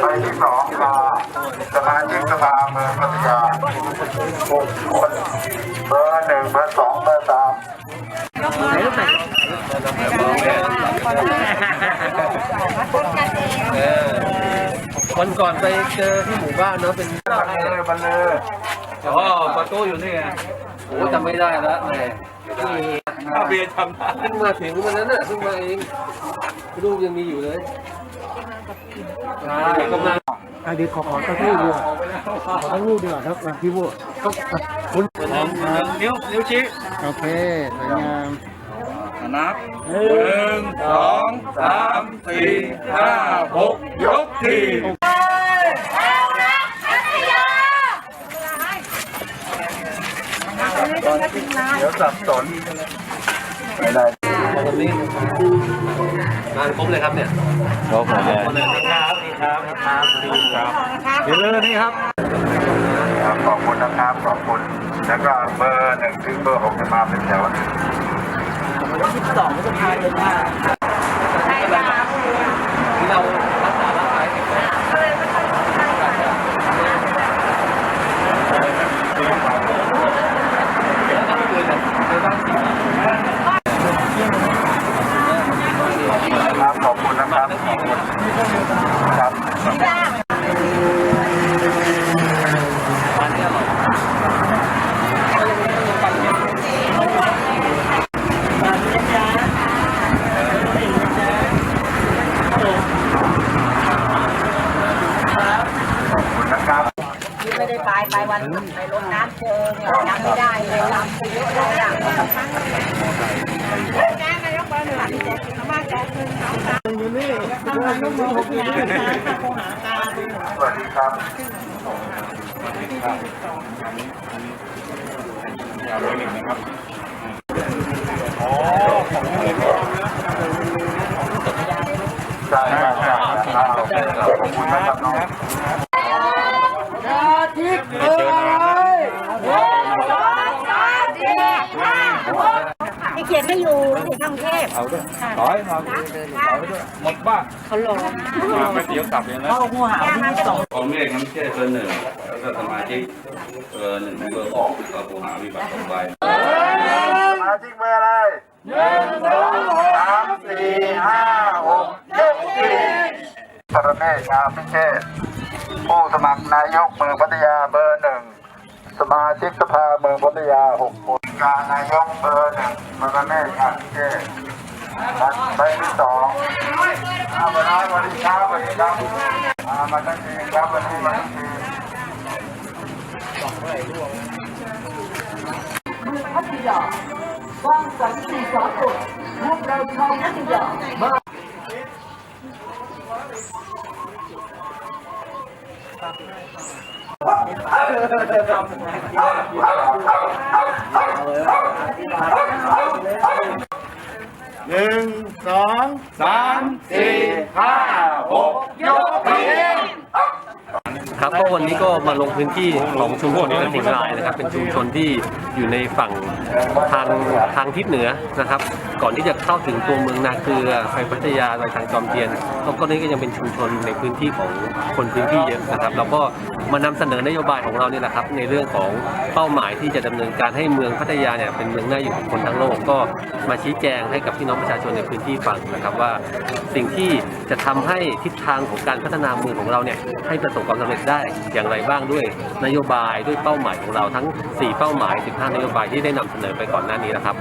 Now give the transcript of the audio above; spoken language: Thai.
ไปที่สองมาสมาชิกสภาเมืองพัทยาหกคนเบอร์หนึ่งเบอร์สองเบอร์สามเออวันก่อนไปเจอที่หมู่บ้านเนาะเป็นบันเลยบันเลยอ๋อประตูอยู่นี่ไง โอ้จำไม่ได้แล้วแหมถ้าเบียร์ทำได้เพิ่งมาถึงวันนั้นน่ะเพิ่งมาเองรูปยังมีอยู่เลยใช่กำลังอะเดี๋ยวขอขอสักรูปดีกว่าขอสักรูปดีกว่าครับอะพี่โบก็อะคุณนิ้วนิ้วชี้โอเคสวยงามนับหนึ่งสองสามสี่ห้าหกยกที เดี๋ยวสับสนไม่ได้ตรงนี้งานครบเลยครับเนี่ยครบหมดเลยครบเลยครับครับครับครับครับเดี๋ยวเลยนี่ครับครับขอบคุณนะครับขอบคุณแล้วก็เบอร์หนึ่งถึงเบอร์หกจะมาเป็นแถวที่เรารักษาร่างกายแข็งแรงแล้วก็คุยกันในบ้านที่ ครับขอบคุณนะครับขอบคุณครับ ร้านนี้อร่อย ขอบคุณนะครับ บายไม่ได้ไปไปวันไปรดน้ำเจอเนี่ยจำไม่ได้เลยจำชีวิตอะเลยอย่างแจ้งนายกเบอร์หนึ่งพี่แจ๊คมาแจ๊คหนึ่งสองสามทำงานร่วมมือหกอย่างนะคะคงหาการสวัสดีครับใช่ใช่ใช่ครับขอบคุณนะครับน้อง พี่ เขียนไม่อยู่ที่กรุงเทพเอาด้วยร้อยเอาด้วยหมดบ้านเขาลงมาไม่เดี๋ยวกลับเลยนะผมเรียกน้ำเชื่อเบอร์หนึ่งแล้วก็สมาชิกเบอร์หนึ่งเบอร์สองก็ผู้หาวิบัติสองใบสมาชิกเบอร์อะไรหนึ่งสองสามสี่ห้าหกยกทีปรเมศงามพิเชษผู้สมัครนายกเมืองพัทยาเบอร์หนึ่งสมาชิกสภาเมืองพัทยาหกคน การนายกเบอร์หนึ่งปรเมศงามพิเชษใบที่สองอาวันนี้าวันนี้ครับวันนี้ครับอามาทันทีครับวันนี้มาทัน หนึ่งสองสามสี่ห้าหกยกทีครับก็วันนี้ก็มาลงพื้นที่ของชุมชนกระถิ่งลายนะครับ เป็นชุมชนที่อยู่ในฝั่งทางทางทิศเหนือนะครับ ก่อนที่จะเข้าถึงตัวเมืองนาเกลือไปพัทยาไปทางจอมเทียนก็ก็นี่ก็ยังเป็นชุมชนในพื้นที่ของคนพื้นที่เยอะนะครับเราก็ มานำเสนอนโยบายของเราเนี่ยแหละครับ ในเรื่องของเป้าหมายที่จะดำเนินการให้เมืองพัทยาเนี่ยเป็นเมืองน่าอยู่ของคนทั้งโลกก็มาชี้แจงให้กับพี่น้องประชาชนในพื้นที่ฟังนะครับว่า สิ่งที่จะทำให้ทิศทางของการพัฒนาเมืองของเราเนี่ยให้ประสบความสำเร็จได้อย่างไรบ้างด้วยนโยบายด้วยเป้าหมายของเราทั้ง 4 เป้าหมาย 15 นโยบายที่ได้นำเสนอไปก่อนหน้านี้นะครับ